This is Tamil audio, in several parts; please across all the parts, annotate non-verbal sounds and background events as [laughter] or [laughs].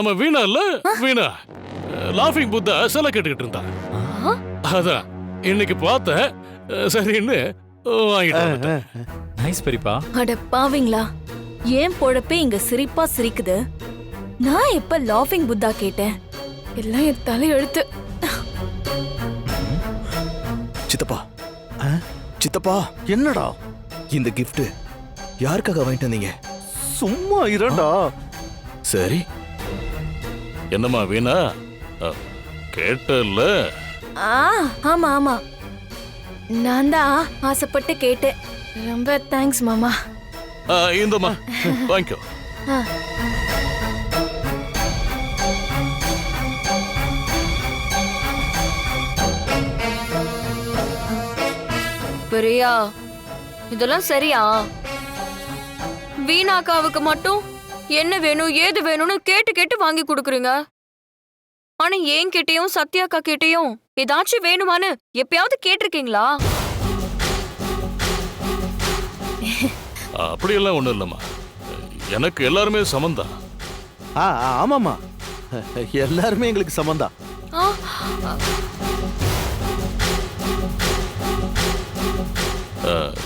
நம்ம வீணா இல்ல வீணா. லாஃபிங் புத்தா சிலை கேட்டுக்கிட்டு இருந்தா அதான் இன்னைக்கு பார்த்தேன் அஹ், சரின்னு வாங்கிட்டு. நைஸ் பெரியப்பா. அட பாவிங்களா ஏன் பொழப்பே இங்க சிரிப்பா சிரிக்குது? நான் எப்ப லாஃபிங் புத்தா கேட்டேன்? எல்லாம் என் தலையெழுத்து சித்தப்பா. ஆ? சித்தப்பா. என்னடா? இந்த gift யாருக்காக வாங்கிட்டு வந்தீங்க? சும்மா இரண்டா சரி. என்னம்மா வீணா? கேட்டல்ல? ஆ ஆமா ஆமா. நான் தான் ஆசைப்பட்டு கேட்டேன். ரொம்ப தேங்க்ஸ் மாமா. இந்தம்மா. வாங்கிக்கோ. பிரியா இதெல்லாம் சரியா? வீணாக்காவுக்கு மட்டும் என்ன வேணும் ஏது வேணும்னு கேட்டு கேட்டு வாங்கி கொடுக்குறீங்க? ஆனா ஏன் கிட்டயும் சத்யாக்கா கிட்டயும் ஏதாச்சும் வேணுமான்னு எப்பயாவது கேட்டிருக்கீங்களா? அப்படியெல்லாம் ஒண்ணும் இல்லம்மா. எனக்கு எல்லாருமே சமந்தான் ஆ ஆ, ஆமாம்மா. எல்லாருமே எங்களுக்கு சமந்தான்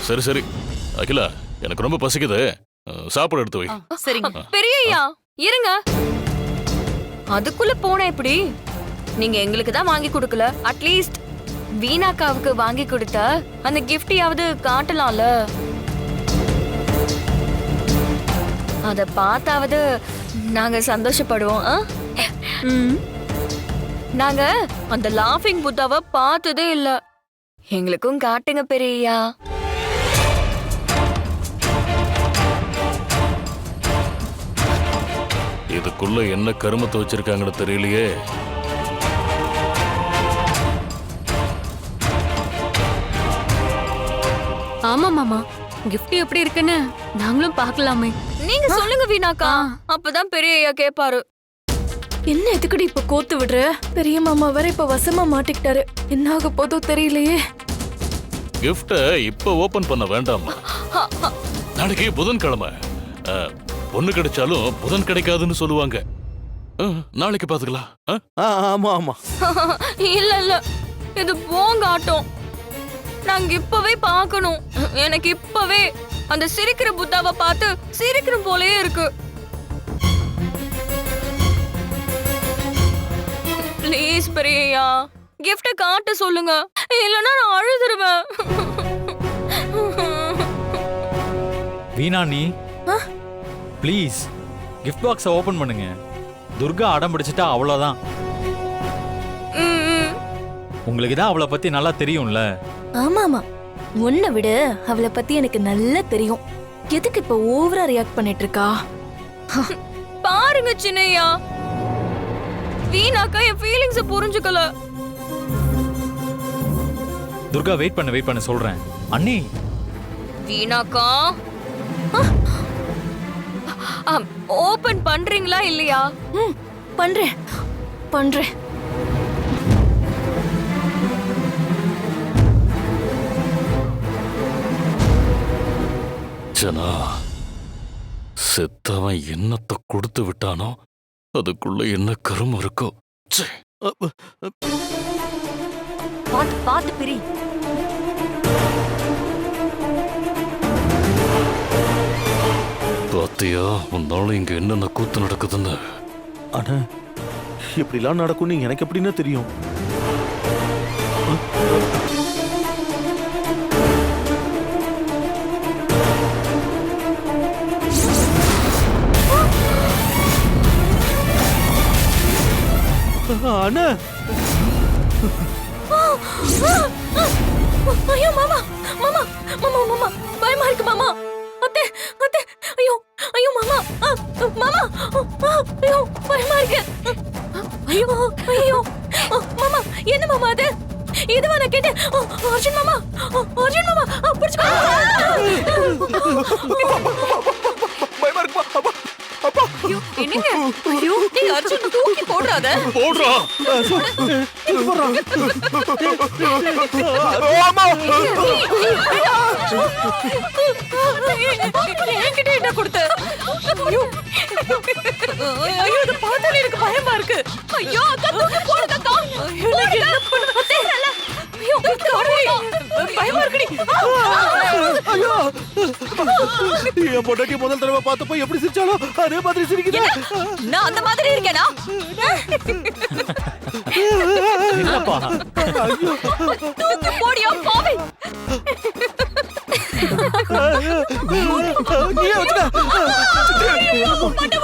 சரி சரி. அகிலா எனக்கு ரொம்ப பசிக்குது. சாப்பாடு எடுத்து வை. சரிங்க. பெரியய்யா இருங்க. அதுக்குள்ள போன எப்படி? நீங்க எங்களுக்கு தான் வாங்கி கொடுக்கல. அட்லீஸ்ட் வீணாக்காவுக்கு வாங்கி கொடுத்த அந்த கிஃப்டையாவது காட்டலாம்ல. அத பார்த்தாவது நாங்க சந்தோஷப்படுவோம். நாங்க அந்த லாஃபிங் புத்தாவை பார்த்ததே இல்ல. எங்களுக்கும் காட்டுங்க பெரியய்யா. இதுக்குள்ள என்ன கருமத்தை வச்சிருக்காங்கன்னு தெரியலையே. ஆமா மாமா. gift எப்படி இருக்குன்னு நாங்களும் பார்க்கலாமே. நீங்க சொல்லுங்க வீணாக்கா. அப்பதான் பெரியய்யா கேப்பாரு. என்ன எதுக்குடி இப்ப கோத்து விடுற? பெரிய மாமா வேற இப்ப வசமா மாட்டிக்கிட்டாரு. என்ன ஆக போதோ தெரியலையே. கிஃப்ட இப்ப ஓபன் பண்ண வேண்டாமா? நாளைக்கு புதன்கிழமை. பொண்ணு கிடைச்சாலும் புதன் கிடைக்காதுன்னு சொல்லுவாங்க. நாளைக்கு பாத்துக்கலாம். ஆமா ஆமா. [laughs] இல்ல இல்ல. இது போங்க ஆட்டம் நாங்க இப்பவே பார்க்கணும் எனக்கு இப்பவே அந்த சிரிக்கிற புத்தாவை பார்த்து சிரிக்கிற போலயே இருக்கு. ப்ளீஸ் பெரியய்யா கிஃப்ட காட்ட சொல்லுங்க. இல்லைன்னா நான் அழுதுருவேன். வீணா நீ? ப்ளீஸ் கிஃப்ட் பாக்ஸை ஓபன் பண்ணுங்க. துர்கா அடம் பிடிச்சிட்டா அவ்வளோதான். உங்களுக்கு தான் அவளை பத்தி நல்லா தெரியும்ல. ஆமா ஆமா உன்னை விட அவளை பத்தி எனக்கு நல்லா தெரியும். எதுக்கு இப்ப ஓவரா ரியாக்ட் பண்ணிட்டு இருக்கா பாருங்க சின்னையா. வீணாக்கா என் ஃபீலிங்ஸ புரிஞ்சுக்கல. துர்கா வெயிட் பண்ண வெயிட் பண்ண சொல்றேன். அண்ணி. வீணாக்கா? ஓபன் பண்றீங்களா இல்லையா? ம் பண்றேன். பண்றேன். ஜனா செத்தவன் என்னத்தை கொடுத்து விட்டானோ அதுக்குள்ள என்ன கருமம் இருக்கோ? ச்சே. பாத்து பாத்து பிரி. பாத்தியா? உன்னால இங்க என்னென்ன கூத்து நடக்குதுன்னு. ஆனா இப்படிலாம் நடக்கும்னு எனக்கு எப்படின்னா தெரியும். அண்ணா! ஐயோ மாமா மாமா மாமா மாமா பயமா இருக்கு மாமா. ஐயோ பயமா இருக்கு ஐயோ ஐயோ ஆ, மாமா என்ன மாமா அது இதுவா நான் கேட்டேன் ஆ, அர்ஜுன் மாமா ஆ, அர்ஜுன் மாமா பிடிச்சுக்கோ. பயமா அப்பா அப்பா என்னங்க ஐயோ நீங்க அர்ஜுன் தூக்கி போடுறாத போடுறா ஆமா என்கிட்ட என்ன கொடுத்த ஐயோ. ஐயோ இத பார்த்தாலே எனக்கு பயமா இருக்கு ஐயோ அக்கா தூக்கி போடுங்க அக்கா எனக்கு என்ன பண்ணுது தெரியல ஐயோ பயமா இருக்குடி ஐயோ என் பொண்டாட்டி முதல் தடவை பார்த்தப்போ எப்படி சிரிச்சாலோ அதே மாதிரி சிரிக்கிறேன் நான் அந்த மாதிரி இருக்கேனா இல்லப்பா தூக்கி. நீயே வச்சுக்க மண்ட மண்ட ஐயோ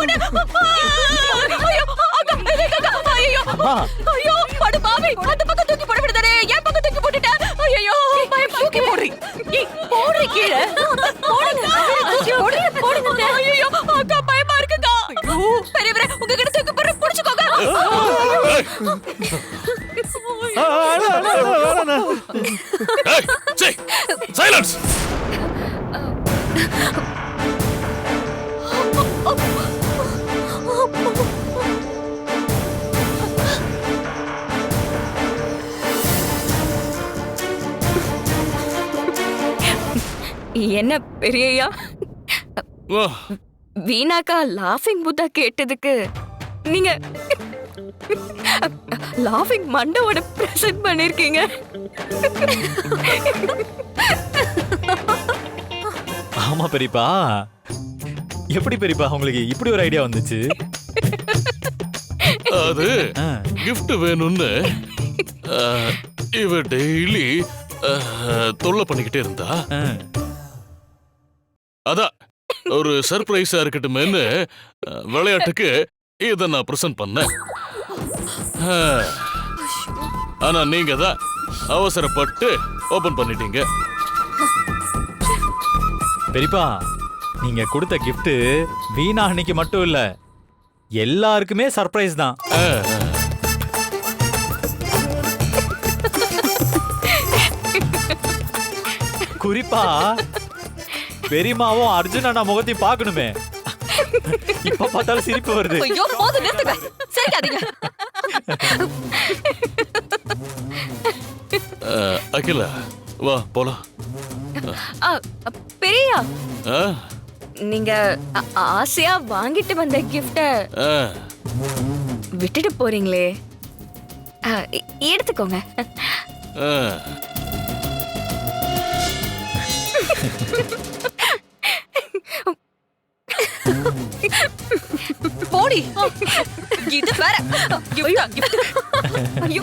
என்ன பெரியய்யா? வா, வீணாக்கா லாஃபிங் புத்தா கேட்டதுக்கு நீங்க லாஃபிங் மண்டவோட பிரசன்ட் பண்ணிருக்கீங்க. ஆமா பெரியப்பா. எப்படி பெரியப்பா உங்களுக்கு இப்படி ஒரு ஐடியா வந்துச்சு? அது gift வேணும்னு இவ டெய்லி தொல்லை பண்ணிக்கிட்டே இருந்தா. அதான் ஒரு சர்ப்ரைஸா இருக்கட்டுமேன்னு அஹ், விளையாட்டுக்கு இதை நான் ப்ரெசென்ட் பண்ணேன். ஆனா நீங்க தான் அவசரப்பட்டு ஓபன் பண்ணிட்டீங்க. பெரியப்பா நீங்க கொடுத்த gift வீணா அன்னைக்கு மட்டும் இல்ல எல்லாருக்குமே சர்ப்ரைஸ் தான். குறிப்பா பெரியமாவும் அர்ஜுன் அண்ணா முகத்தையும் பார்க்கணுமே. இப்ப பார்த்தாலும் சிரிப்பு வருது. ஐயோ போதும் நிறுத்துங்க. சரிக்காதீங்க. அகிலா வா போலாம். அஹ், நீங்க ஆசையா வாங்கிட்டு வந்த கிஃப்ட விட்டுட்டு போறீங்களே. எடுத்துக்கோங்க. போடி இது வேற கிஃப்டா கிஃப்ட் ஐயோ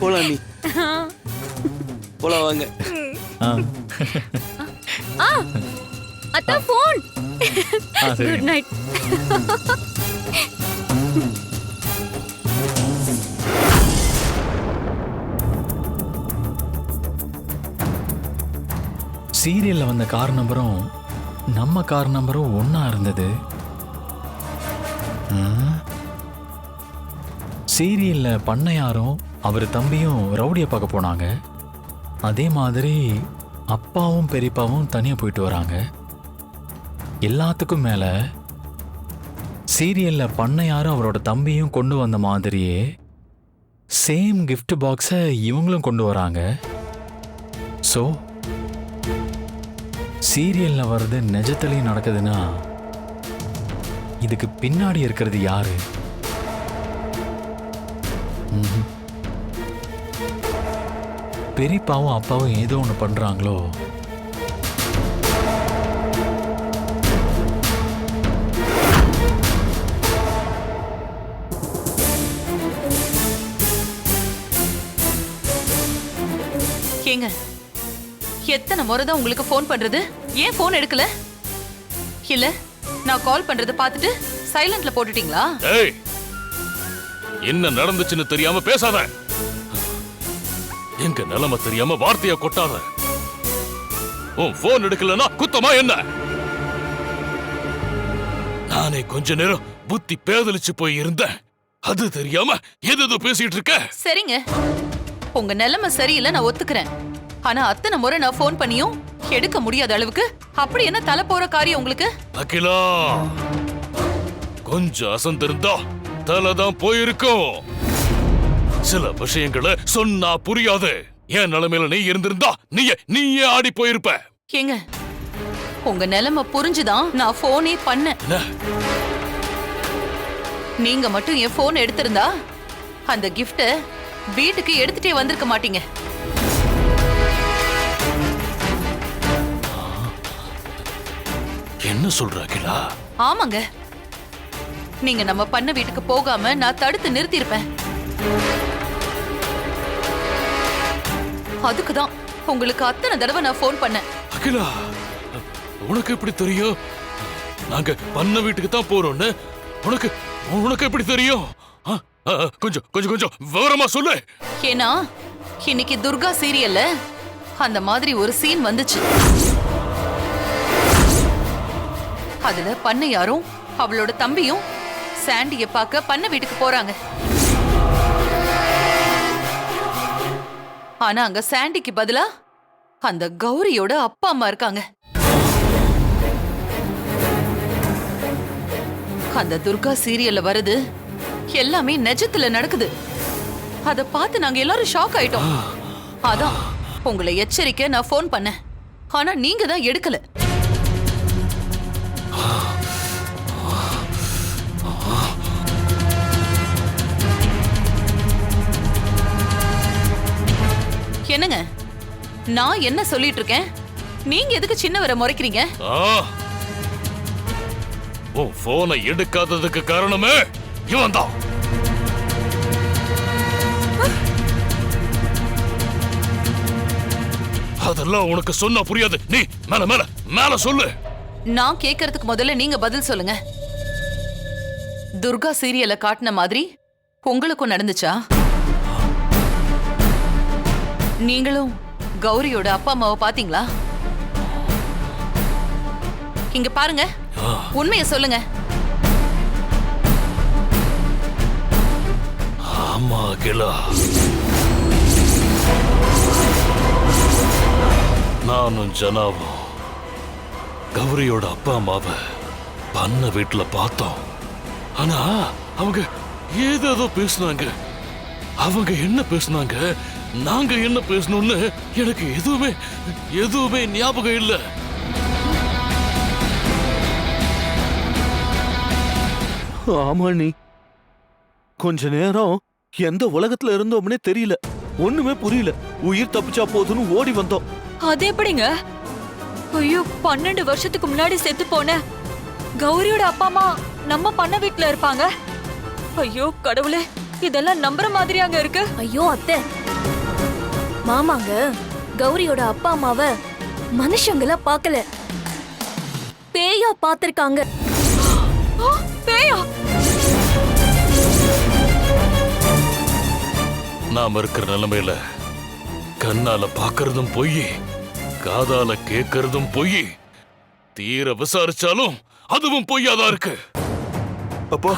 போலாம் நீ போலாம் வாங்க ஆ, அத்தா போன் ஆ, சரி குட் நைட் சீரியலில் வந்த கார் நம்பரும் நம்ம கார் நம்பரும் ஒன்றா இருந்தது. சீரியலில் சீரியல்ல பண்ணையாரும் அவர் தம்பியும் ரவுடியை பார்க்க போனாங்க. அதே மாதிரி அப்பாவும் பெரியப்பாவும் தனியாக போயிட்டு வராங்க. எல்லாத்துக்கும் மேலே சீரியலில் பண்ணையாரும் அவரோட தம்பியும் கொண்டு வந்த மாதிரியே சேம் கிஃப்ட் பாக்ஸை இவங்களும் கொண்டு வராங்க. ஸோ சீரியல்ல வர்றது நிஜத்துலயும் நடக்குதுன்னா இதுக்கு பின்னாடி இருக்கிறது யாரு? பெரியப்பாவும் அப்பாவும் ஏதோ ஒன்று பண்றாங்களோ? தான் உங்களுக்கு ஃபோன் பண்றது? ஏன் ஃபோன் எடுக்கல? இல்ல நான் கால் பண்றத பார்த்துட்டு சைலண்ட்ல போட்டுட்டீங்களா? ஏய் என்ன நடந்துச்சுன்னு தெரியாம பேசாத. எங்க நிலைமை தெரியாம வார்த்தைய கொட்டாத. உன் போன் எடுக்கலனா குத்தமா என்ன? நானே கொஞ்ச நேரம் புத்தி பேதலிச்சு போய் இருந்தேன். அது தெரியாம எது எது பேசிட்டு இருக்க? சரிங்க. உங்க நிலைமை சரியில்லை நான் ஒத்துக்கிறேன். ஆனா அத்தனை முறை நான் ஃபோன் பண்ணியும் எடுக்க முடியாத அளவுக்கு அப்படி என்ன தலை போற காரியம் உங்களுக்கு? அகிலா கொஞ்சம் அசந்திருந்தா தலைதான் போயிருக்கும். சில விஷயங்களை சொன்னா புரியாது. என் நிலைமையில நீ இருந்திருந்தா நீயே நீயே ஆடி போயிருப்ப. ஏங்க உங்க நிலைமை புரிஞ்சுதான் நான் போனே பண்ணேன். நீங்க மட்டும் என் போன் எடுத்திருந்தா அந்த கிஃப்ட வீட்டுக்கு எடுத்துட்டே வந்திருக்க மாட்டீங்க. என்ன சொல்ற அகிலா? ஆமாங்க. நீங்க நம்ம பண்ண வீட்டுக்கு போகாம நான் தடுத்து நிறுத்தியிருப்பேன். அதுக்குதான் உங்களுக்கு அத்தனை தடவை நான் ஃபோன் பண்ணேன். அகிலா உனக்கு எப்படி தெரியும்? நாங்க பண்ண வீட்டுக்கு தான் போறோம்னு. உனக்கு உனக்கு எப்படி தெரியும்? கொஞ்சம் கொஞ்சம் கொஞ்சம் விவரமா சொல்லு. ஏன்னா இன்னைக்கு துர்கா சீரியல்ல அந்த மாதிரி ஒரு சீன் வந்துச்சு. அதுல பண்ணையாரும் அவளோட தம்பியும் சாண்டிய பார்க்க பண்ண வீட்டுக்கு போறாங்க. ஆனா அங்க சாண்டிக்கு பதிலா அந்த கௌரியோட அப்பா அம்மா இருக்காங்க. அந்த துர்கா சீரியல்ல வருது எல்லாமே நெஜத்துல நடக்குது. அத பார்த்து நாங்க எல்லாரும் ஷாக் ஆயிட்டோம். அதான் உங்களை எச்சரிக்க நான் ஃபோன் பண்ணேன். ஆனா நீங்க தான் எடுக்கல. என்னங்க? நான் என்ன சொல்லிட்டு இருக்கேன் நீங்க எதுக்கு சின்னவரை முறைக்கிறீங்க. உன் போனை எடுக்காததுக்கு காரணமே இவன் தான் அதெல்லாம் உனக்கு சொன்னா புரியாது. நீ மேல மேல மேல சொல்லு. நான் கேக்குறதுக்கு முதல்ல நீங்க பதில் சொல்லுங்க. துர்கா சீரியல காட்டின மாதிரி உங்களுக்கும் நடந்துச்சா? நீங்களும் கௌரியோட அப்பா அம்மாவை பாத்தீங்களா? இங்க பாருங்க. உண்மைய சொல்லுங்க. ஆமா அகிலா. நானும் ஜனாவும் கௌரியோட அப்பா அம்மாவை பண்ண வீட்டுல பார்த்தோம். ஆனா அவங்க ஏதேதோ பேசுனாங்க. அவங்க என்ன பேசுனாங்க? நாங்க என்ன பேசணும்னு எனக்கு எதுவுமே எதுவுமே ஞாபகம் இல்லை. ஆமா நீ. கொஞ்ச நேரம் எந்த உலகத்துல இருந்தோம்னே தெரியல. ஒண்ணுமே புரியல. உயிர் தப்பிச்சா போதுன்னு ஓடி வந்தோம். அது எப்படிங்க? ஐயோ பன்னெண்டு வருஷத்துக்கு முன்னாடி செத்து போன கௌரியோட அப்பா அம்மா நம்ம பண்ண வீட்ல இருப்பாங்க. ஐயோ கடவுளே இதெல்லாம் நம்புற மாதிரியாங்க இருக்கு. ஐயோ அத்தை மாமாங்க கௌரியோட அப்பா அம்மாவ மனுஷங்கள பார்க்கல பேயா பார்த்திருக்காங்க ஆ, பேயா? நாம இருக்கிற நிலைமையில கண்ணால பாக்குறதும் பொய் காதால கேட்கறதும் பொய் தீர விசாரிச்சாலும் அதுவும் பொய்யாதான் இருக்கு. அப்பா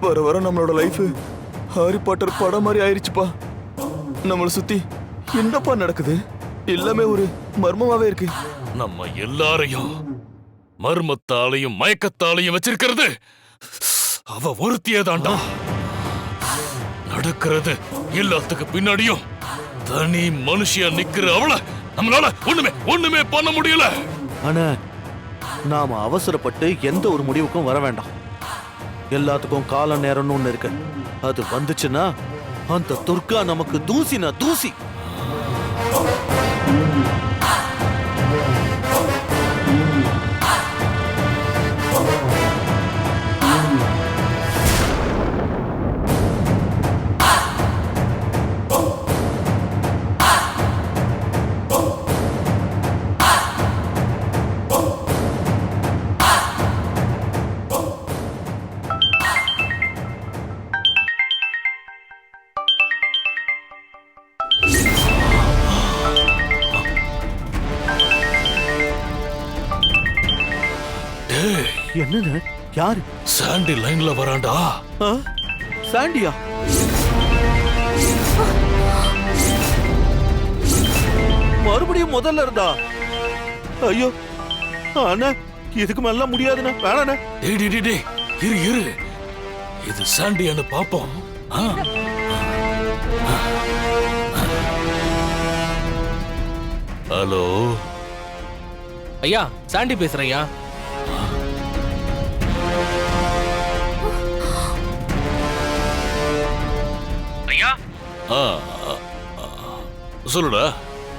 வர வர நம்மளோட லைஃப் ஹாரி பாட்டர் படம் மாதிரி ஆயிருச்சுப்பா. நம்மளை சுத்தி என்னப்பா நடக்குது? எல்லாமே ஒரு மர்மமாவே இருக்கு. நம்ம எல்லாரையும் மர்மத்தாலையும் மயக்கத்தாலையும் வச்சிருக்கிறது. அவ ஒருத்தியே தாண்டா நடக்கிறது எல்லாத்துக்கு பின்னாடியும் தனி மனுஷியா நிக்கிற அவள நம்மளால ஒண்ணுமே ஒண்ணுமே பண்ண முடியல. ஆனா நாம அவசரப்பட்டு எந்த ஒரு முடிவுக்கும் வர வேண்டாம். எல்லாத்துக்கும் கால நேரம்னு ஒண்ணு இருக்கு. அது வந்துச்சுன்னா அந்த துர்கா நமக்கு தூசினா தூசி. டேய் யாரு? சாண்டி லைன்ல வரான்டா. ஆ? சாண்டியா? மறுபடியும் முதல்ல இருந்தா? ஐயோ அண்ணா இதுக்கு மேல முடியாதுண்ணா வேணாண்ணா. டேய் டேய், டேய், டேய் இரு இரு. இது சாண்டியான்னு பாப்போம். ஆ? ஹலோ. ஐயா சாண்டி பேசுறேன் ஐயா. சொல்லுடா.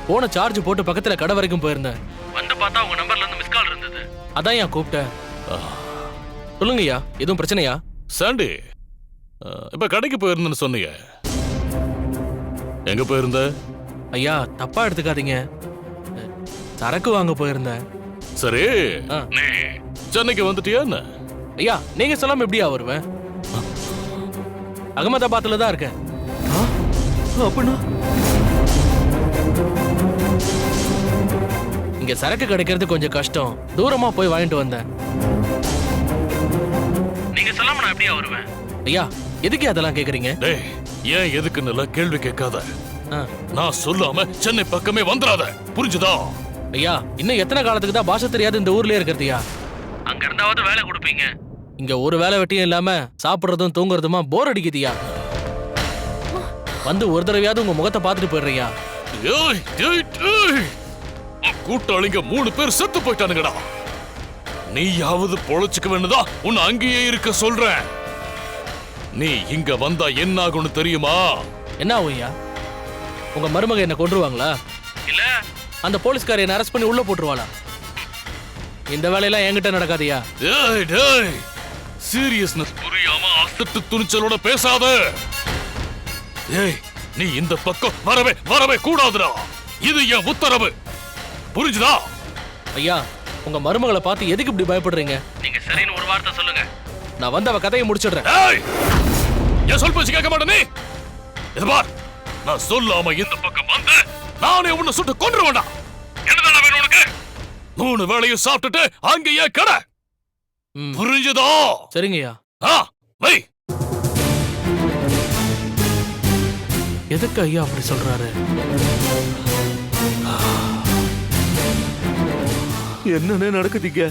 போன சார்ஜ் போட்டு பக்கத்துல கடை வரைக்கும் போயிருந்தேன். வந்து பார்த்தா உங்க நம்பர்ல இருந்து மிஸ் கால் இருந்தது. அதான் ஐயா கூப்பிட்டேன். சொல்லுங்க ஐயா எதுவும் பிரச்சனையா? சாண்டி இப்ப கடைக்கு போயிருந்தேன்னு சொன்னீங்க. எங்க போயிருந்த? ஐயா தப்பா எடுத்துக்காதீங்க. சரக்கு வாங்க போயிருந்தேன். சரி. ஆ. நீ சென்னைக்கு வந்துட்டியா என்ன? ஐயா நீங்க சொல்லாம எப்படியா வருவேன்? அகமதாபாத்ல தான் இருக்கேன். அப்படின்னா? இங்க சரக்கு கிடைக்கிறது கொஞ்சம் கஷ்டம். தூரமா போய் வாங்கிட்டு வந்தேன். நீங்க சொல்லாம நான் எப்படியா வருவேன்? ஐயா எதுக்கு அதெல்லாம் கேக்குறீங்க? டேய் ஏன் எதுக்குன்னு எல்லாம் கேள்வி கேட்காத. ஆ, நான் சொல்லாம சென்னை பக்கமே வந்துடாத புரிஞ்சுதா? ஐயா இன்னும் எத்தனை காலத்துக்கு தான் பாஷை தெரியாது இந்த ஊர்லயே இருக்கிறதுயா அங்க இருந்தாவது வேலை கொடுப்பீங்க. இங்க ஒரு வேலை வெட்டியும் இல்லாம சாப்பிடுறதும் தூங்குறதுமா போர் அடிக்குதுயா வந்து ஒரு தடவையாவது உங்க முகத்தை பார்த்துட்டு போயிடுறியா கூட்டாளிங்க மூணு பேர் செத்து போயிட்டானுங்கடா. நீயாவது பொழைச்சுக்க வேணுதா உன்னை அங்கேயே இருக்க சொல்றேன். நீ இங்க வந்தா என்ன ஆகும்னு தெரியுமா? என்ன ஐயா உங்க மருமக என்ன கொன்றுவாங்களா? இல்ல. அந்த போலீஸ்கார என்ன அரெஸ்ட் பண்ணி உள்ள போட்டுருவாளா? இந்த வேலையெல்லாம் என்கிட்ட நடக்காதயா? சீரியஸ்னஸ் புரியாம அசட்டு துணிச்சலோட பேசாத. ஏய் நீ இந்த பக்கம் வரவே வரவே கூடாதுடா. இது என் உத்தரவு. புரிஞ்சுதா? ஐயா உங்க மருமகளை பார்த்து எதுக்கு இப்படி பயப்படுறீங்க? நீங்க சரின்னு ஒரு வார்த்தை சொல்லுங்க. நான் வந்து அவ கதையை முடிச்சிடுறேன். ஏய் என் சொல் பேச்சு கேட்க மாட்டே நீ. இது பார் நான் சொல்லாம இந்த பக்கம் வந்து நானே உன்னை சுட்டு கொன்று வேண்டாம் என்னதான வேணும் உனக்கு? மூணு வேளையும் சாப்பிட்டுட்டு அங்கேயே கடை. ம், புரிஞ்சுதா? சரிங்கய்யா. ஆ வை. எதுக்கு ஐயா அப்படி சொல்றாரு? என்னன்னு நடக்குதுங்க.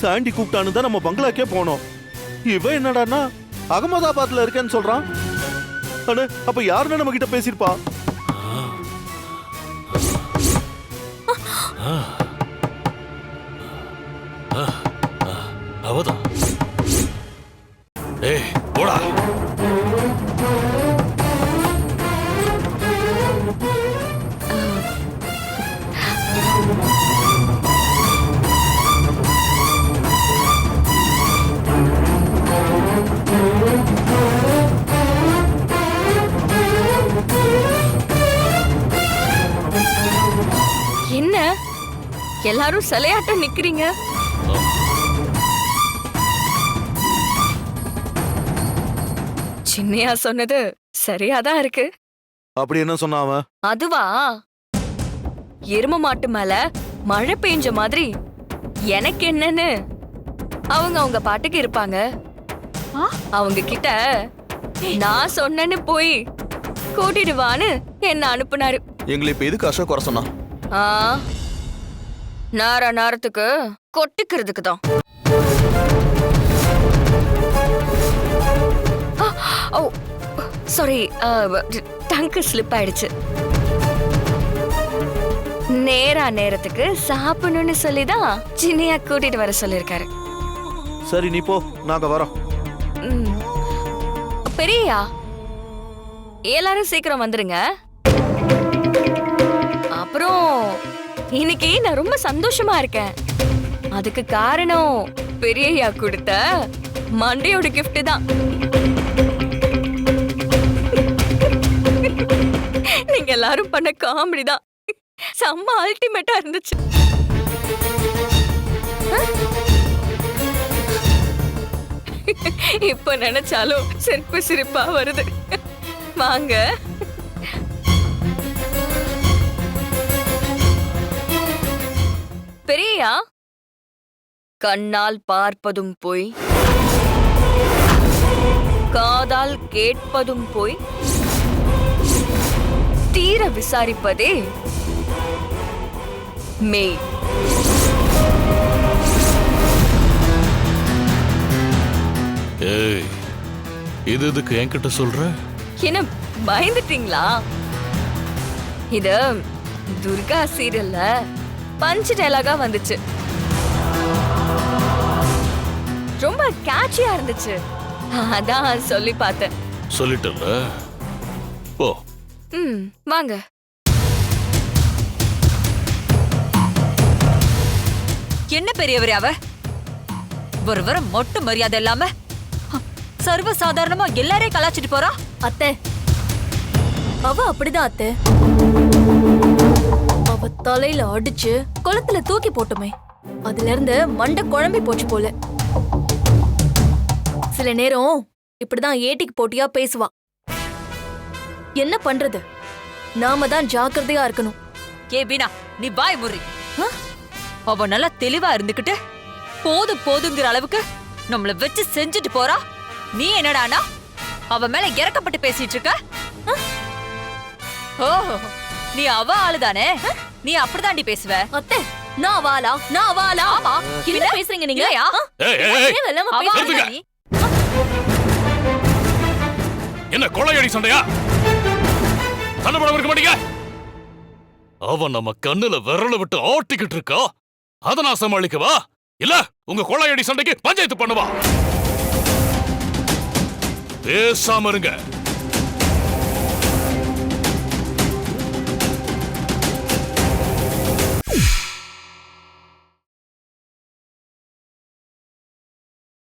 சாண்டி கூப்பிட்டான்னு தான் நம்ம பங்களாக்கே போனோம். இவன் என்னடான்னா அகமதாபாத்ல இருக்கேன்னு சொல்றான். அண்ணே அப்ப யாருன்னு நம்ம கிட்ட பேசியிருப்பா சிலையாட்டம் நிக்கிறீங்க? சின்னையா சொன்னது சரியாதான் இருக்கு. அப்படி என்ன அவன்? அதுவா? எரும மாட்டு மேல மழை பெஞ்ச மாதிரி எனக்கு என்னன்னு அவங்க அவங்க பாட்டுக்கு இருப்பாங்க. அவங்க கிட்ட நான் சொன்னேன்னு போய் கூட்டிடுவான்னு என்ன அனுப்புனாரு. எங்களை இப்ப எதுக்கு அசோக் குறை சொன்னா? ஆ. நேர நேரத்துக்கு கொட்டிக்கிறதுக்கு தான். ஓ சாரி டங்கு ஸ்லிப் ஆயிடுச்சு. நேரா நேரத்துக்கு சாப்பிடணும்னு சொல்லி தான் சின்னையா கூட்டிட்டு வர சொல்லியிருக்காரு. சரி நீ போ நாங்க வரோம் ம். பெரியயா எல்லாரும் சீக்கிரம் வந்துருங்க. அப்புறம் இன்னைக்கு நான் ரொம்ப சந்தோஷமா இருக்கேன். அதுக்கு காரணம் பெரியய்யா கொடுத்த மண்டையோட கிஃப்ட் தான். நீங்க எல்லாரும் பண்ண காமெடி தான். செம்ம அல்டிமேட்டா இருந்துச்சு. இப்ப நினைச்சாலும் சிரிப்பு சிரிப்பா வருது. வாங்க. பெரியயா? கண்ணால் பார்ப்பதும் பொய். காதால் கேட்பதும் பொய். தீர விசாரிப்பதே மெய் ஏய் இது எதுக்கு என்கிட்ட சொல்ற? என்ன பயந்துட்டீங்களா? இது துர்கா சீரியல்ல பஞ்ச் டைலாகா வந்துச்சு. ரொம்ப கேட்சியா இருந்துச்சு. அதான் சொல்லி பார்த்தேன். சொல்லிட்டல போ. ம் வாங்க. என்ன பெரியவர் அவ? ஒரு வர மொட்டு மரியாதை இல்லாம. சர்வ சாதாரணமா எல்லாரையும் கலாச்சிட்டு போறா? அத்தை. அவ அப்படிதான் அத்தை. தலையில அடிச்சு குளத்துல தூக்கி போட்டுமே. அதுல இருந்து மண்டை குழம்பி போச்சு போல. சில நேரம் இப்படிதான் ஏட்டிக்கு போட்டியா பேசுவா. என்ன பண்றது? நாம தான் ஜாக்கிரதையா இருக்கணும். ஏ பீனா நீ பாய் முறி. அவ நல்லா தெளிவா இருந்துகிட்டு போதும் போதுங்கிற அளவுக்கு நம்மள வச்சு செஞ்சுட்டு போறா. நீ என்னடானா? அவ மேல இறக்கப்பட்டு பேசிட்டு இருக்க? ஓஹோ நீ அவ ஆளுதானே? நீ அப்படிதாண்டி பேசுவ. அத்தை நான் வாலா நான் வாலா ஆமா. என்ன பேசுறீங்க நீங்க? ஏய், ஏய், ஏய், தேவையில்லாம அவ பேசுறீங்க. நிறுத்துங்க. ஆளுதானே? என்ன கொள்ளையடி சண்டையா? சண்டை இருக்க மாட்டீங்க? அவன் நம்ம கண்ணுல விரல விட்டு ஆட்டிக்கிட்டு இருக்கா. அத நான் சமாளிக்கவா? இல்ல உங்க கொள்ளையடி சண்டைக்கு பஞ்சாயத்து பண்ணுவா. பேசாம இருங்க.